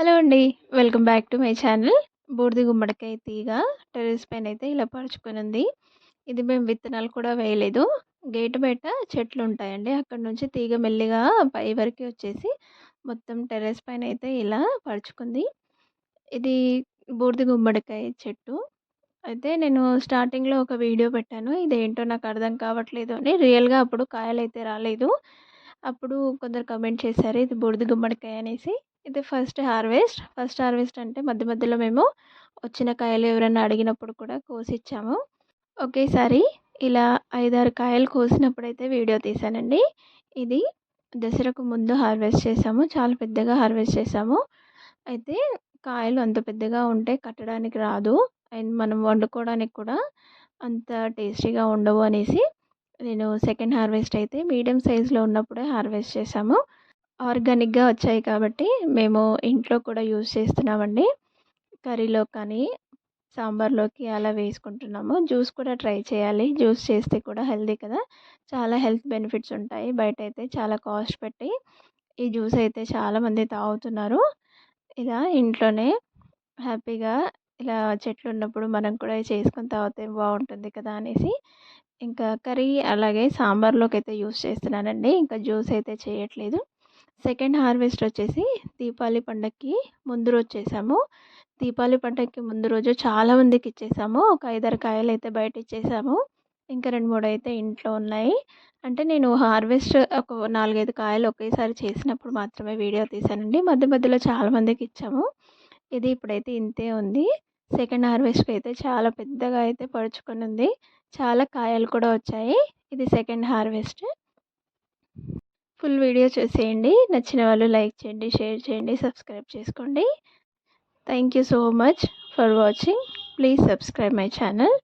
Hello అండి welcome back to my channel. బూడిద గుమ్మడికాయ తీగ టెర్రస్ పైన అయితే ఇలా పరుచుకొని ఉంది ఇది మేము విత్తనాలు కూడా వేయలేదు. గేట్ బయట చెట్లు ఉంటాయండి. అక్కడ నుంచి తీగ మెల్లిగా పై వరకు వచ్చేసి మొత్తం టెర్రస్ పైన అయితే ఇలా పరుచుకుంది. ఇది బూడిది గుమ్మడికాయ చెట్టు. అయితే నేను స్టార్టింగ్లో ఒక వీడియో పెట్టాను. ఇదేంటో నాకు అర్థం కావట్లేదు అని. రియల్గా అప్పుడు కాయలు అయితే రాలేదు. అప్పుడు కొందరు కమెంట్ చేశారు ఇది బూడిద గుమ్మడికాయ అనేసి. ఇది ఫస్ట్ హార్వెస్ట్. ఫస్ట్ హార్వెస్ట్ అంటే మధ్య మధ్యలో మేము వచ్చిన కాయలు ఎవరైనా అడిగినప్పుడు కూడా కోసి ఇచ్చాము ఒకేసారి ఇలా ఐదారు కాయలు కోసినప్పుడైతే వీడియో తీసానండి. ఇది దసరాకు ముందు హార్వెస్ట్ చేసాము. చాలా పెద్దగా హార్వెస్ట్ చేసాము. అయితే కాయలు అంత పెద్దగా ఉంటే కట్టడానికి రాదు. అండ్ మనం వండుకోవడానికి కూడా అంత టేస్టీగా ఉండవు అనేసి నేను సెకండ్ హార్వెస్ట్ అయితే మీడియం సైజులో ఉన్నప్పుడే హార్వెస్ట్ చేసాము. ఆర్గానిక్గా వచ్చాయి కాబట్టి మేము ఇంట్లో కూడా యూజ్ చేస్తున్నామండి. కర్రీలో కానీ సాంబార్లోకి అలా వేసుకుంటున్నాము. జ్యూస్ కూడా ట్రై చేయాలి. జ్యూస్ చేస్తే కూడా హెల్దీ కదా. చాలా హెల్త్ బెనిఫిట్స్ ఉంటాయి. బయట అయితే చాలా కాస్ట్ పెట్టి ఈ జ్యూస్ అయితే చాలామంది తాగుతున్నారు. ఇలా ఇంట్లోనే హ్యాపీగా ఇలా చెట్లు ఉన్నప్పుడు మనం కూడా చేసుకొని తాగితే బాగుంటుంది కదా అనేసి ఇంకా కర్రీ అలాగే సాంబార్లోకి అయితే యూస్ చేస్తున్నానండి. ఇంకా జ్యూస్ అయితే చేయట్లేదు. సెకండ్ హార్వెస్ట్ వచ్చేసి దీపావళి పండగకి ముందు రోజు చేసాము. దీపావళి పండగకి ముందు రోజు చాలా మందికి ఇచ్చేసాము. ఒక ఐదారు కాయలు అయితే బయట ఇచ్చేసాము. ఇంకా రెండు మూడు అయితే ఇంట్లో ఉన్నాయి. అంటే నేను హార్వెస్ట్ ఒక నాలుగైదు కాయలు ఒకేసారి చేసినప్పుడు మాత్రమే వీడియో తీసానండి. మధ్య మధ్యలో చాలా మందికి ఇచ్చాము. ఇది ఇప్పుడైతే ఇంతే ఉంది. సెకండ్ హార్వెస్ట్కి అయితే చాలా పెద్దగా అయితే పరుచుకొని ఉంది. చాలా కాయలు కూడా వచ్చాయి. ఇది సెకండ్ హార్వెస్ట్. ఫుల్ వీడియో చూసేయండి. నచ్చిన వాళ్ళు లైక్ చేయండి షేర్ చేయండి సబ్స్క్రైబ్ చేసుకోండి. Thank you so much for watching. Please subscribe my channel.